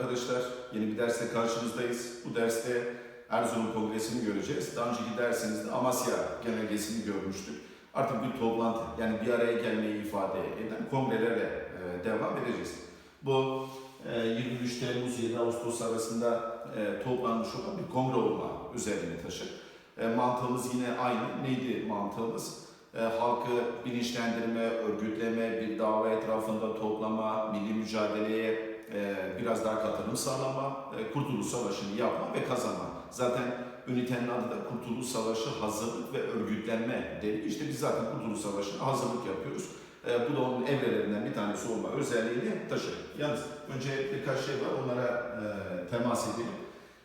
Arkadaşlar yeni bir derste karşınızdayız. Bu derste Erzurum Kongresi'ni göreceğiz. Daha önceki dersimizde Amasya Genelgesi'ni görmüştük. Artık bir toplantı yani bir araya gelmeyi ifade eden kongrelere e, devam edeceğiz. Bu e, 23 Temmuz 7 Ağustos arasında e, toplanmış olan bir kongre olma özelliğini taşır. E, mantığımız yine aynı. Neydi mantığımız? E, halkı bilinçlendirme, örgütleme, bir dava etrafında toplama, milli mücadeleye e, biraz daha katılım sağlama, e, Kurtuluş Savaşı'nı yapma ve kazanma. Zaten ünitenin adı da Kurtuluş Savaşı hazırlık ve örgütlenme dedi. İşte biz zaten Kurtuluş Savaşı'na hazırlık yapıyoruz. E, bu da onun evrelerinden bir tanesi olma özelliğini taşır. Yalnız önce birkaç şey var onlara e, temas edelim.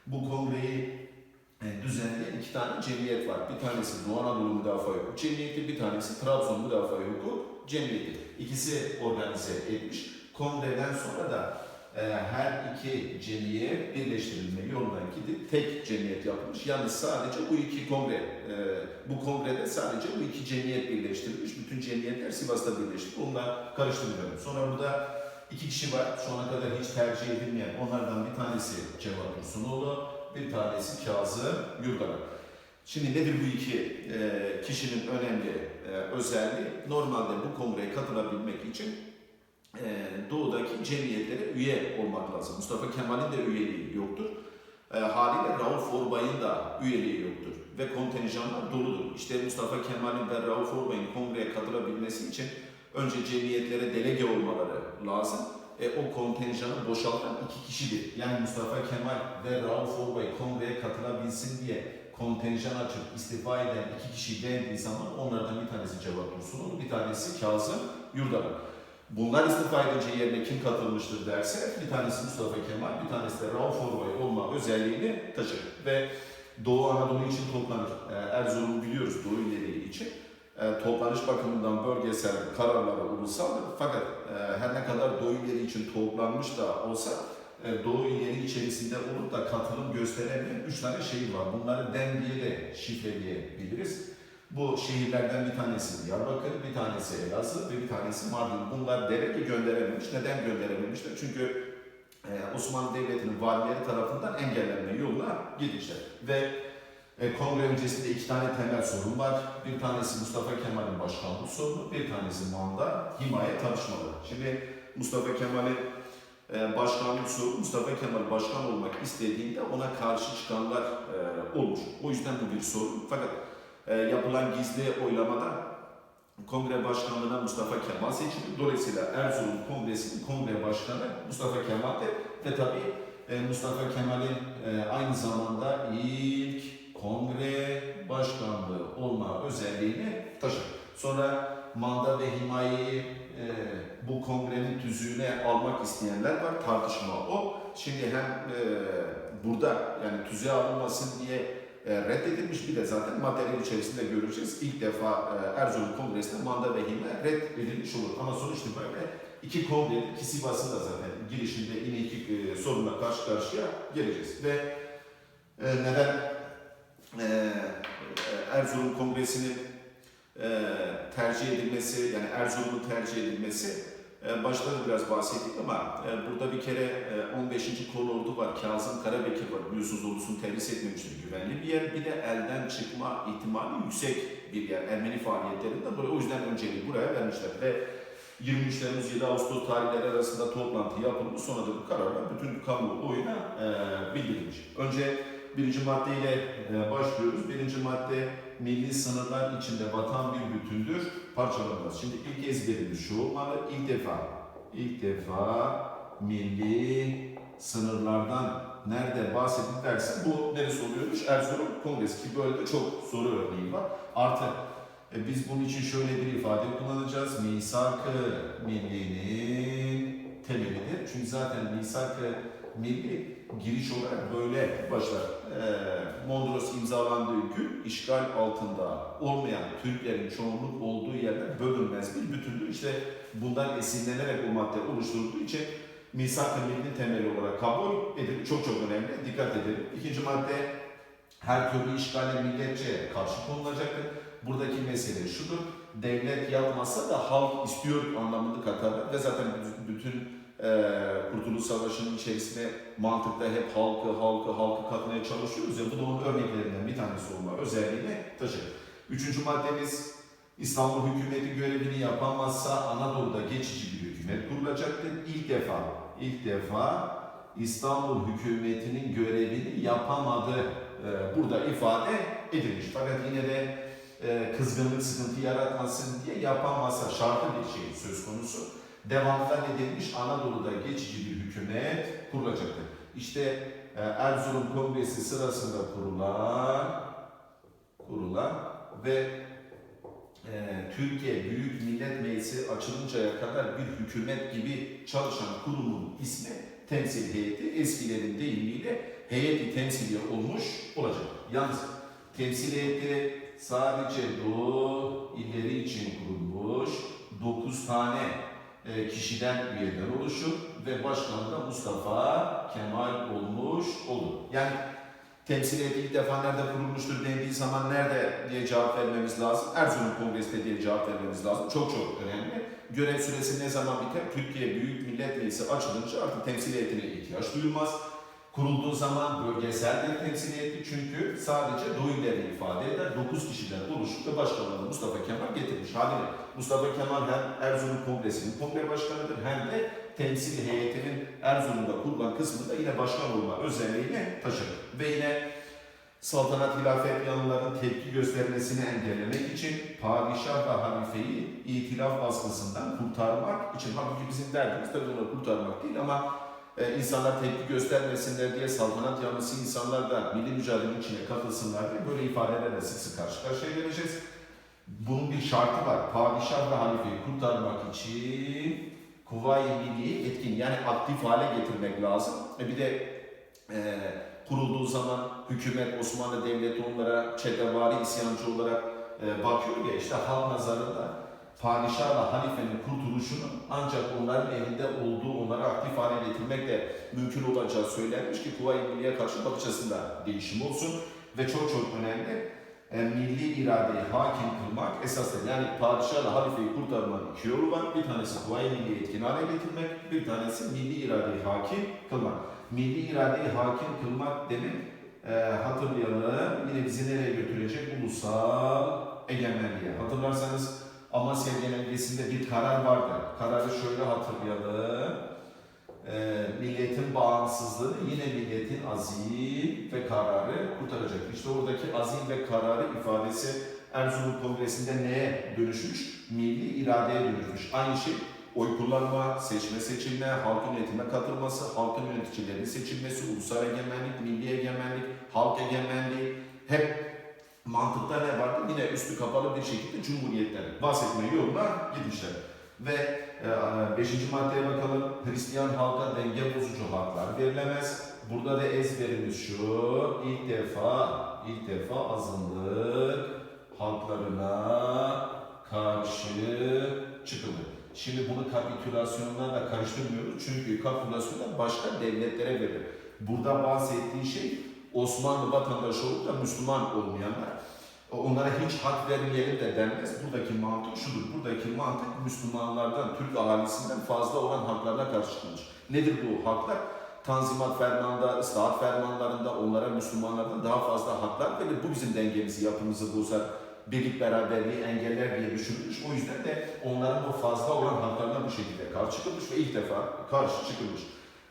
Bu kongreyi e, düzenleyen iki tane cemiyet var. Bir tanesi Doğu Anadolu Müdafaa Hukuk Cemiyeti, bir tanesi Trabzon Müdafaa Hukuk Cemiyeti. İkisi organize etmiş. Kongreden sonra da e, her iki cemiyet birleştirilme yoluna gidip tek cemiyet yapılmış. Yalnız sadece bu iki kongre, e, bu kongrede sadece bu iki cemiyet birleştirilmiş. Bütün cemiyetler Sivas'ta birleşti. Onunla karıştırmıyorum. Sonra burada iki kişi var. Şu ana kadar hiç tercih edilmeyen. Onlardan bir tanesi Cevat Dursunoğlu, bir tanesi Kazım Yurdalar. Şimdi nedir bu iki e, kişinin önemli e, özelliği? Normalde bu kongreye katılabilmek için e, doğudaki cemiyetlere üye olmak lazım. Mustafa Kemal'in de üyeliği yoktur. E, haliyle Rauf Orbay'ın da üyeliği yoktur. Ve kontenjanlar doludur. İşte Mustafa Kemal'in ve Rauf Orbay'ın kongreye katılabilmesi için önce cemiyetlere delege olmaları lazım. E, o kontenjanı boşaltan iki kişidir. Yani Mustafa Kemal ve Rauf Orbay kongreye katılabilsin diye kontenjan açıp istifa eden iki kişi dendiği zaman onlardan bir tanesi Cevat Dursunoğlu, bir tanesi Kazım Yurdalar. Bunlar istifa edince yerine kim katılmıştır derse bir tanesi Mustafa Kemal, bir tanesi de Rauf Orbay olma özelliğini taşır. Ve Doğu Anadolu için toplanır. E, Erzurum'u biliyoruz Doğu illeri için. E, toplanış bakımından bölgesel kararları ulusaldır. Fakat e, her ne kadar Doğu illeri için toplanmış da olsa e, Doğu illeri içerisinde olup da katılım gösteremeyen üç tane şehir var. Bunları den diye de şifreleyebiliriz. Bu şehirlerden bir tanesi Diyarbakır, bir tanesi Elazığ ve bir tanesi Mardin. Bunlar delege gönderememiş. Neden gönderememişler? Çünkü e, Osmanlı Devleti'nin valileri tarafından engellenme yoluna gitmişler. Ve e, kongre öncesinde iki tane temel sorun var. Bir tanesi Mustafa Kemal'in başkanlık sorunu, bir tanesi manda, himaye tanışmaları. Şimdi Mustafa Kemal'in e, başkanlık sorunu, Mustafa Kemal başkan olmak istediğinde ona karşı çıkanlar e, olmuş. O yüzden bu bir sorun. Fakat e, yapılan gizli oylamada kongre başkanlığına Mustafa Kemal seçildi. Dolayısıyla Erzurum Kongresi'nin kongre başkanı Mustafa Kemal'dir. Ve tabii e, Mustafa Kemal'in e, aynı zamanda ilk kongre başkanlığı olma özelliğini taşır. Sonra manda ve himayeyi e, bu kongrenin tüzüğüne almak isteyenler var. Tartışma o. Şimdi hem e, burada yani tüzüğe alınmasın diye reddedilmiş bir de zaten materyal içerisinde göreceğiz. İlk defa e, Erzurum Kongresi'nde manda ve himaye reddedilmiş olur. Ama sonuç itibariyle iki kongre, iki Sivas'ın da zaten girişinde yine iki e, sorunla karşı karşıya geleceğiz. Ve e, neden e, Erzurum Kongresi'nin e, tercih edilmesi, yani Erzurum'un tercih edilmesi e, başta da biraz bahsettik ama e, burada bir kere e, 15. kolordu var, Kazım Karabekir var. Biliyorsunuz ordusunu terhis etmemiştir güvenli bir yer. Bir de elden çıkma ihtimali yüksek bir yer Ermeni faaliyetlerinde. Böyle, o yüzden önceliği buraya vermişler ve 23 Temmuz 7 Ağustos tarihleri arasında toplantı yapılmış. Sonra da bu kararlar bütün kamuoyuna e, bildirilmiş. Önce birinci maddeyle e, başlıyoruz. Birinci madde milli sınırlar içinde vatan bir bütündür, parçalanmaz. Şimdi ilk ezberimiz şu olmalı. İlk defa, ilk defa milli sınırlardan nerede bahsedildi derse bu neresi oluyormuş? Erzurum Kongresi ki böyle çok soru örneği var. Artı e, biz bunun için şöyle bir ifade kullanacağız. Misak-ı millinin temelidir. Çünkü zaten misak-ı milli giriş olarak böyle başlar. Ee, Mondros imzalandığı gün işgal altında olmayan Türklerin çoğunluk olduğu yerler bölünmez bir bütündür. İşte bundan esinlenerek bu madde oluşturulduğu için misak-ı temeli olarak kabul edilir. Çok çok önemli. Dikkat edelim. İkinci madde her türlü işgale milletçe karşı konulacaktır. Buradaki mesele şudur. Devlet yapmasa da halk istiyor anlamını katar ve zaten bütün e, Kurtuluş Savaşı'nın içerisinde mantıkta hep halkı, halkı, halkı katmaya çalışıyoruz ya bu da onun örneklerinden bir tanesi olma özelliğini taşır. Üçüncü maddemiz İstanbul hükümeti görevini yapamazsa Anadolu'da geçici bir hükümet kurulacaktır. İlk defa, ilk defa İstanbul hükümetinin görevini yapamadı e, burada ifade edilmiş. Fakat yine de e, kızgınlık sıkıntı yaratmasın diye yapamazsa şartlı bir şey söz konusu. Devamında ne denilmiş? Anadolu'da geçici bir hükümet kurulacaktır. İşte e, Erzurum Kongresi sırasında kurulan kurulan ve e, Türkiye Büyük Millet Meclisi açılıncaya kadar bir hükümet gibi çalışan kurumun ismi temsil heyeti eskilerin deyimiyle heyeti temsiliye olmuş olacak. Yalnız temsil heyeti sadece Doğu illeri için kurulmuş 9 tane kişiden üyeden oluşur ve başkanı da Mustafa Kemal olmuş olur. Yani temsil ilk defa nerede kurulmuştur dendiği zaman nerede diye cevap vermemiz lazım. Erzurum Kongresi'nde diye cevap vermemiz lazım. Çok çok önemli. Görev süresi ne zaman biter? Türkiye Büyük Millet Meclisi açılınca artık temsil heyetine ihtiyaç duyulmaz. Kurulduğu zaman bölgesel bir temsil heyeti çünkü sadece Doğu illerini ifade eder. 9 kişiden oluşur ve başkanlığını Mustafa Kemal getirmiş. Haliyle Mustafa Kemal hem Erzurum Kongresi'nin kongre başkanıdır hem de temsil heyetinin Erzurum'da kurulan kısmında yine başkan olma özelliğini taşır. Ve yine saltanat hilafet yanlıların tepki göstermesini engellemek için padişah ve halifeyi itilaf baskısından kurtarmak için halbuki bizim derdimiz tabii onu kurtarmak değil ama e, insanlar tepki göstermesinler diye saltanat yanlısı insanlar da milli mücadelenin içine katılsınlar diye böyle ifadelerle sık sık karşı karşıya geleceğiz. Bunun bir şartı var. Padişah ve halifeyi kurtarmak için Kuvayi Milliye'yi etkin yani aktif hale getirmek lazım. E bir de e, kurulduğu zaman hükümet Osmanlı Devleti onlara çetevari isyancı olarak e, bakıyor ya işte halk nazarında padişahla halifenin kurtuluşunu ancak onların elinde olduğu onları aktif hale getirmekle mümkün olacağı söylenmiş ki Kuvayi Milliye karşı bakış açısında değişim olsun ve çok çok önemli e, milli iradeyi hakim kılmak esasdır. Yani padişahla halifeyi kurtarmanın iki yolu var. Bir tanesi Kuvayi Milliye etkin hale getirmek, bir tanesi milli iradeyi hakim kılmak. Milli iradeyi hakim kılmak demek e, hatırlayalım yine bizi nereye götürecek? Ulusal egemenliğe. Hatırlarsanız Amasya Genelgesi'nde bir karar vardı. Kararı şöyle hatırlayalım. E, milletin bağımsızlığını yine milletin azim ve kararı kurtaracak. İşte oradaki azim ve kararı ifadesi Erzurum Kongresi'nde neye dönüşmüş? Milli iradeye dönüşmüş. Aynı şey oy kullanma, seçme seçilme, halkın yönetime katılması, halkın yöneticilerinin seçilmesi, ulusal egemenlik, milli egemenlik, halk egemenliği hep mantıkta ne vardı? Yine üstü kapalı bir şekilde cumhuriyetten bahsetme yoluna gitmişler. Ve 5. maddeye bakalım. Hristiyan halka denge bozucu haklar verilemez. Burada da ezberimiz şu. İlk defa, ilk defa azınlık halklarına karşı çıkılır. Şimdi bunu kapitülasyonlarla karıştırmıyoruz. Çünkü kapitülasyonlar başka devletlere verilir. Burada bahsettiği şey Osmanlı vatandaşı olup da Müslüman olmayanlar. Onlara hiç hak vermeyelim de denmez. Buradaki mantık şudur. Buradaki mantık Müslümanlardan, Türk ahalisinden fazla olan haklarına karşı çıkılmış. Nedir bu haklar? Tanzimat fermanında, ıslahat fermanlarında onlara Müslümanlardan daha fazla haklar verilir. Bu bizim dengemizi, yapımızı bozar. Birlik beraberliği engeller diye düşünülmüş. O yüzden de onların o fazla olan haklarına bu şekilde karşı çıkılmış ve ilk defa karşı çıkılmış.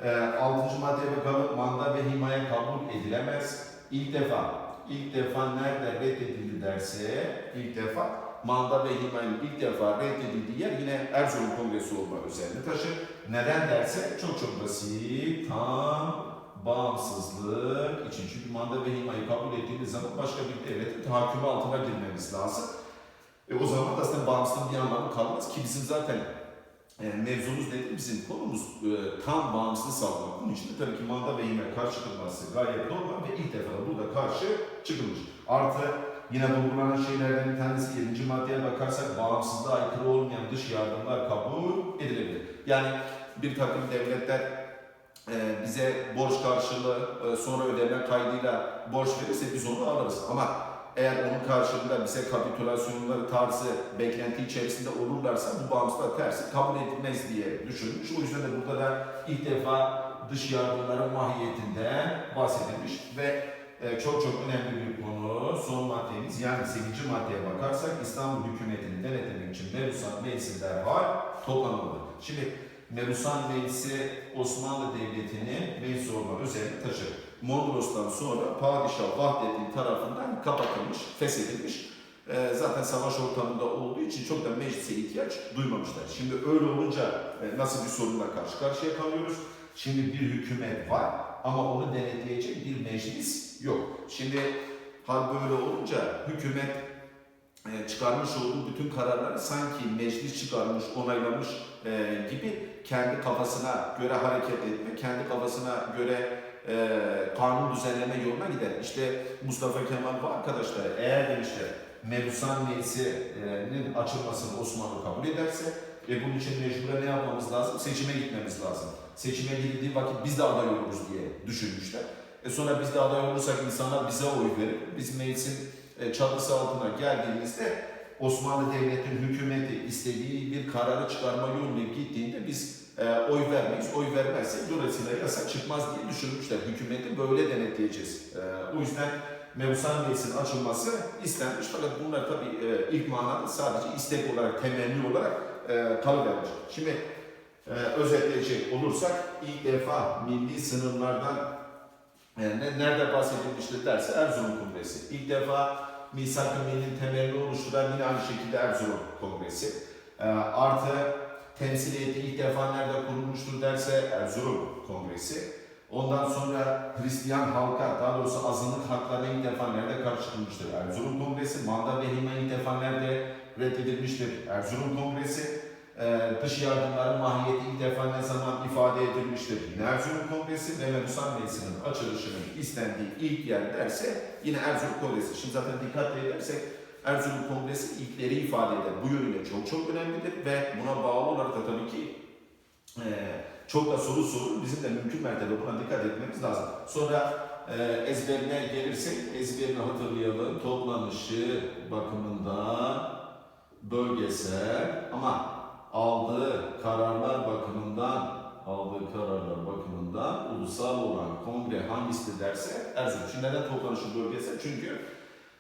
E, altıncı maddeye bakalım. Manda ve himaye kabul edilemez. İlk defa, ilk defa nerede reddedildi derse, ilk defa manda ve himayenin ilk defa reddedildiği yer yine Erzurum Kongresi olma özelliğini taşır. Neden derse çok çok basit, tam bağımsızlık için. Çünkü manda ve himayı kabul ettiğimiz zaman başka bir devletin tahakkümü altına girmemiz lazım. E o zaman da aslında bağımsızlığın bir anlamı kalmaz ki bizim zaten e, mevzumuz nedir? Bizim konumuz e, tam bağımsızlık sağlamak. Bunun için de tabii ki manda ve hime karşı çıkılması gayet normal ve ilk defa da burada karşı çıkılmış. Artı yine vurgulanan şeylerden bir tanesi 7. maddeye bakarsak bağımsızlığa aykırı olmayan dış yardımlar kabul edilebilir. Yani bir takım devletler e, bize borç karşılığı e, sonra ödeme kaydıyla borç verirse biz onu alırız. Ama eğer onun karşılığında bize kapitülasyonları tarzı beklenti içerisinde olurlarsa bu bağımsızlığa tersi kabul edilmez diye düşünmüş. O yüzden de burada da ilk defa dış yardımların mahiyetinden bahsedilmiş ve e, çok çok önemli bir konu son maddemiz yani 8. maddeye bakarsak İstanbul hükümetini denetlemek için Merusan Meclisi derhal toplanmalı. Şimdi Merusan Meclisi Osmanlı Devleti'nin meclis olma özelliği taşır. Mondros'tan sonra Padişah Vahdettin tarafından kapatılmış, feshedilmiş. Ee, zaten savaş ortamında olduğu için çok da meclise ihtiyaç duymamışlar. Şimdi öyle olunca e, nasıl bir sorunla karşı karşıya kalıyoruz? Şimdi bir hükümet var ama onu denetleyecek bir meclis yok. Şimdi hal böyle olunca hükümet e, çıkarmış olduğu bütün kararları sanki meclis çıkarmış, onaylamış e, gibi kendi kafasına göre hareket etme, kendi kafasına göre e, kanun düzenleme yoluna gider. İşte Mustafa Kemal bu arkadaşlar eğer demişler Mebusan Meclisi'nin açılmasını Osmanlı kabul ederse ve bunun için mecburen ne yapmamız lazım? Seçime gitmemiz lazım. Seçime gidildiği vakit biz de aday oluruz diye düşünmüşler. E sonra biz de aday olursak insanlar bize oy verir. Biz meclisin e, çatısı altına geldiğimizde Osmanlı Devleti'nin hükümeti istediği bir kararı çıkarma yoluna gittiğinde biz e, oy vermeyiz. Oy vermezsek dolayısıyla yasa çıkmaz diye düşünmüşler. Hükümeti böyle denetleyeceğiz. E, o yüzden Mebusan Meclisi'nin açılması istenmiş. Fakat bunlar tabii e, ilk manada sadece istek olarak, temenni olarak e, kalıvermiş. Şimdi e, özetleyecek olursak ilk defa milli sınırlardan e, ne- nerede bahsedilmiştir derse Erzurum Kongresi. İlk defa Misak-ı Milli'nin temelini oluşturan yine aynı şekilde Erzurum Kongresi. E, artı temsiliyeti ilk defa nerede kurulmuştur derse Erzurum Kongresi. Ondan sonra Hristiyan halka, daha doğrusu azınlık haklarına ilk defa nerede karşı çıkılmıştır? Erzurum Kongresi. Manda ve hime ilk defa nerede reddedilmiştir? Erzurum Kongresi. Ee, dış yardımların mahiyeti ilk defa ne zaman ifade edilmiştir? Yine Erzurum Kongresi ve Mebusan Meclisi'nin açılışının istendiği ilk yer derse yine Erzurum Kongresi. Şimdi zaten dikkat edersek Erzurum Kongresi ilkleri ifade eder. Bu yönüyle çok çok önemlidir ve buna bağlı olarak da tabii ki e, çok da soru sorulur. Bizim de mümkün mertebe buna dikkat etmemiz lazım. Sonra e, ezberine gelirsek ezberini hatırlayalım. Toplanışı bakımından bölgesel ama aldığı kararlar bakımından aldığı kararlar bakımından ulusal olan kongre hangisidir derse Erzurum. Şimdi neden toplanışı bölgesel? Çünkü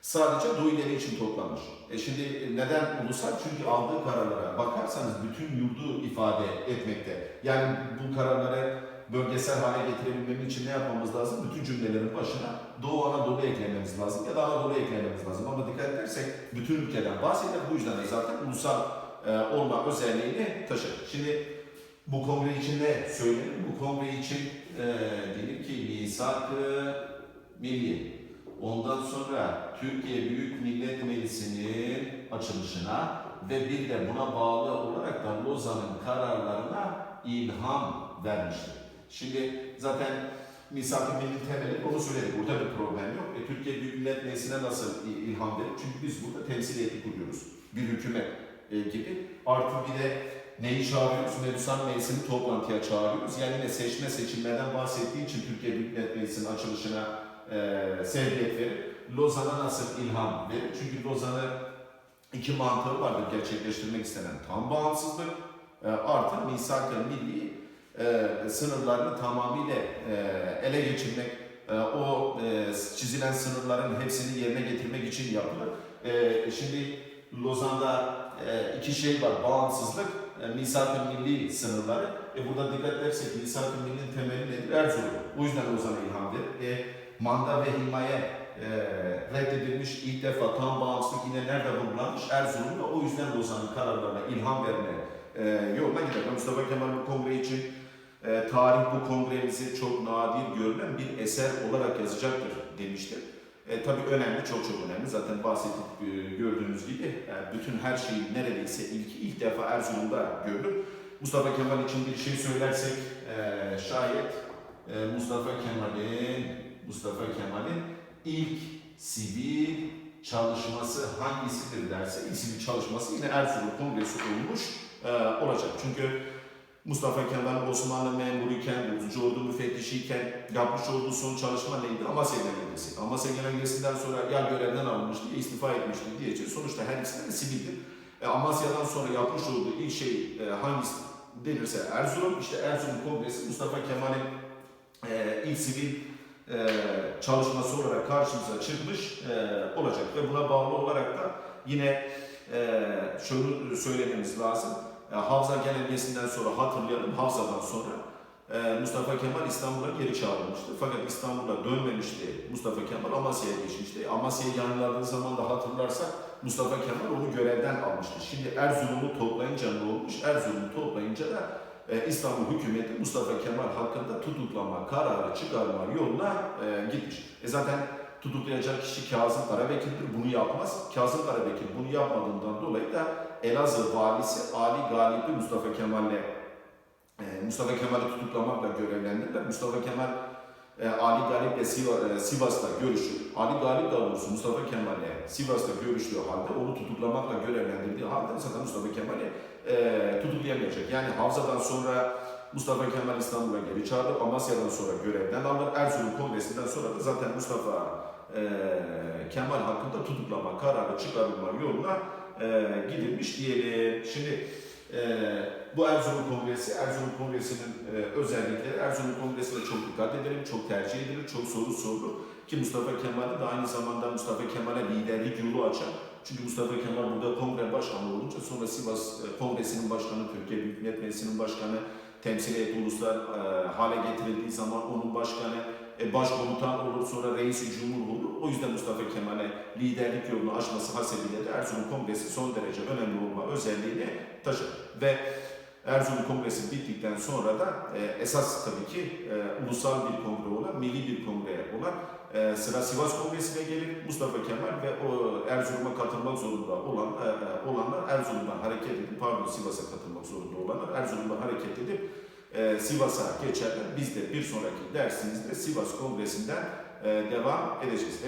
sadece Doğu ileri için toplanmış. E şimdi neden ulusal? Çünkü aldığı kararlara bakarsanız bütün yurdu ifade etmekte. Yani bu kararları bölgesel hale getirebilmemiz için ne yapmamız lazım? Bütün cümlelerin başına Doğu Anadolu eklememiz lazım ya da Anadolu eklememiz lazım. Ama dikkat edersek bütün ülkeden bahseder. Bu yüzden de zaten ulusal e, olma özelliğini taşır. Şimdi bu kongre için ne söylenir? Bu kongre için e, diyelim ki misak-ı milli. Ondan sonra Türkiye Büyük Millet Meclisi'nin açılışına ve bir de buna bağlı olarak da Lozan'ın kararlarına ilham vermiştir. Şimdi zaten milli temeli onu söyledik. Burada bir problem yok. E, Türkiye Büyük Millet Meclisi'ne nasıl il- ilham verir? Çünkü biz burada temsiliyeti kuruyoruz. Bir hükümet e, gibi. Artı bir de neyi çağırıyoruz? Mebusan Meclisi'ni toplantıya çağırıyoruz. Yani yine seçme seçimlerden bahsettiği için Türkiye Büyük Millet Meclisi'nin açılışına e, sevdiyet verir. Lozan'a nasıl ilham verir? Çünkü Lozan'ı iki mantığı vardır gerçekleştirmek istenen tam bağımsızlık e, artı misak-ı milli e, sınırlarını tamamıyla e, ele geçirmek, e, o e, çizilen sınırların hepsini yerine getirmek için yapılır. E, şimdi Lozan'da e, iki şey var, bağımsızlık, e, misak-ı milli sınırları. E, burada dikkat edersek misak-ı millinin temeli nedir? Erzurum. O yüzden Lozan'a ilham verir. E, manda ve himaye e, reddedilmiş ilk defa tam bağımsızlık yine nerede vurgulanmış? Erzurum'da. O yüzden Lozan'ın kararlarına ilham verme e, yoluna gider. Mustafa Kemal bu kongre için e, tarih bu kongremizi çok nadir görülen bir eser olarak yazacaktır demiştir. E, tabii önemli, çok çok önemli. Zaten bahsedip e, gördüğünüz gibi yani bütün her şeyin neredeyse ilk ilk defa Erzurum'da görülür. Mustafa Kemal için bir şey söylersek e, şayet e, Mustafa Kemal'in Mustafa Kemal'in ilk sivil çalışması hangisidir derse ilk sivil çalışması yine Erzurum Kongresi olmuş e, olacak. Çünkü Mustafa Kemal Osmanlı memuruyken, 9. Ordu müfettişiyken yapmış olduğu son çalışma neydi? Amasya Genelgesi. Amasya Genelgesi'nden sonra ya görevden alınmıştı ya istifa etmişti diyeceğiz. Sonuçta her ikisi de sivildir. E, Amasya'dan sonra yapmış olduğu ilk şey e, hangisi denirse Erzurum. İşte Erzurum Kongresi Mustafa Kemal'in e, ilk sivil e, çalışması olarak karşımıza çıkmış e, olacak. Ve buna bağlı olarak da yine e, şunu söylememiz lazım. E, Havza genelgesinden sonra hatırlayalım, Havza'dan sonra e, Mustafa Kemal İstanbul'a geri çağrılmıştı. Fakat İstanbul'a dönmemişti Mustafa Kemal, Amasya'ya geçmişti. Amasya'yı yanladığı zaman da hatırlarsak Mustafa Kemal onu görevden almıştı. Şimdi Erzurum'u toplayınca ne olmuş? Erzurum'u toplayınca da e, İstanbul hükümeti Mustafa Kemal hakkında tutuklama kararı çıkarma yoluna e, gitmiş. E zaten tutuklayacak kişi Kazım Karabekir'dir. Bunu yapmaz. Kazım Karabekir bunu yapmadığından dolayı da Elazığ valisi Ali Galip'i Mustafa Kemal'le e, Mustafa Kemal'i tutuklamakla görevlendirdiler. Mustafa Kemal e, Ali Galip'le Siva- e, Sivas'ta görüşür. Ali Galip daha doğrusu Mustafa Kemal'le Sivas'ta görüştüğü halde onu tutuklamakla görevlendirdiği halde zaten Mustafa Kemal'i e, tutuklayamayacak. Yani Havza'dan sonra Mustafa Kemal İstanbul'a geri çağırdı. Amasya'dan sonra görevden aldı. Erzurum Kongresi'nden sonra da zaten Mustafa e, Kemal hakkında tutuklama kararı çıkarılma yoluna e, gidilmiş diyelim. Şimdi e, bu Erzurum Kongresi, Erzurum Kongresi'nin e, özellikleri, Erzurum Kongresi'ne çok dikkat edelim, çok tercih edilir, çok soru sorulur. Ki Mustafa Kemal'i de aynı zamanda Mustafa Kemal'e liderlik yolu açan, çünkü Mustafa Kemal burada kongre başkanı olunca sonra Sivas e, Kongresi'nin başkanı, Türkiye Büyük Millet Meclisi'nin başkanı, temsil et uluslar e, hale getirildiği zaman onun başkanı, e, başkomutan olur, sonra reisi cumhur olur. O yüzden Mustafa Kemal'e liderlik yolunu açması hasebiyle de Erzurum Kongresi son derece önemli olma özelliğini taşır. Ve Erzurum Kongresi bittikten sonra da e, esas tabii ki e, ulusal bir kongre olan, milli bir kongre olan e, sıra Sivas Kongresi'ne gelir. Mustafa Kemal ve o Erzurum'a katılmak zorunda olan e, e, olanlar Erzurum'dan hareket edip, pardon Sivas'a katılmak zorunda olanlar Erzurum'dan hareket edip e, Sivas'a geçerler. Biz de bir sonraki dersimizde Sivas Kongresi'nden e, devam edeceğiz.